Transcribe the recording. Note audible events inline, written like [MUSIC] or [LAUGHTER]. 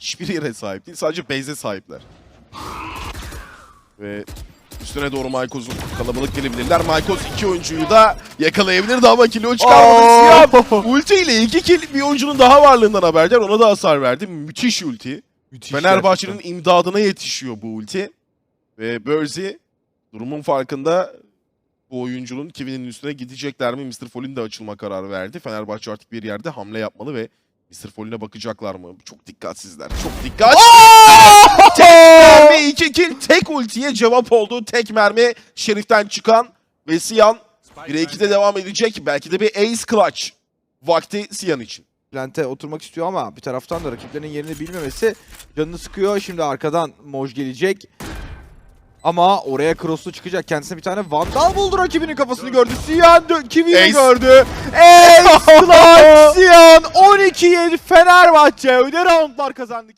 hiçbir yere sahip değil. Sadece base'e sahipler. Ve üstüne doğru Maykos'un kalabalık gelebilirler. Maykos iki oyuncuyu da yakalayabilirdi ama kilo çıkarmadı. Siyah ulti ile iki kill bir oyuncunun daha varlığından haberdar. Ona da hasar verdi. Müthiş ulti. Müthiş Fenerbahçe'nin imdadına yetişiyor bu ulti. Ve Bursey durumun farkında bu oyuncunun Kiwi'nin üstüne gidecekler mi? Mr. Fall'in de açılma kararı verdi. Fenerbahçe artık bir yerde hamle yapmalı ve Mr. Fall'ine bakacaklar mı? Çok dikkatsizler. Çok dikkat. tek mermi iki kill. Tek ultiye cevap oldu. Tek mermi Şerif'ten çıkan ve Siyan 1'e 2'de devam edecek. Belki de bir ace clutch vakti Siyan için. Plante oturmak istiyor ama bir taraftan da rakiplerinin yerini bilmemesi canını sıkıyor. Şimdi arkadan Moj gelecek. Ama oraya cross'lu çıkacak. Kendisine bir tane vandal buldu rakibinin kafasını gördü. Siyan Kiwi'yi gördü. Ace [LAUGHS] Clutch Siyan 12-7 Fenerbahçe. Öde roundlar kazandı.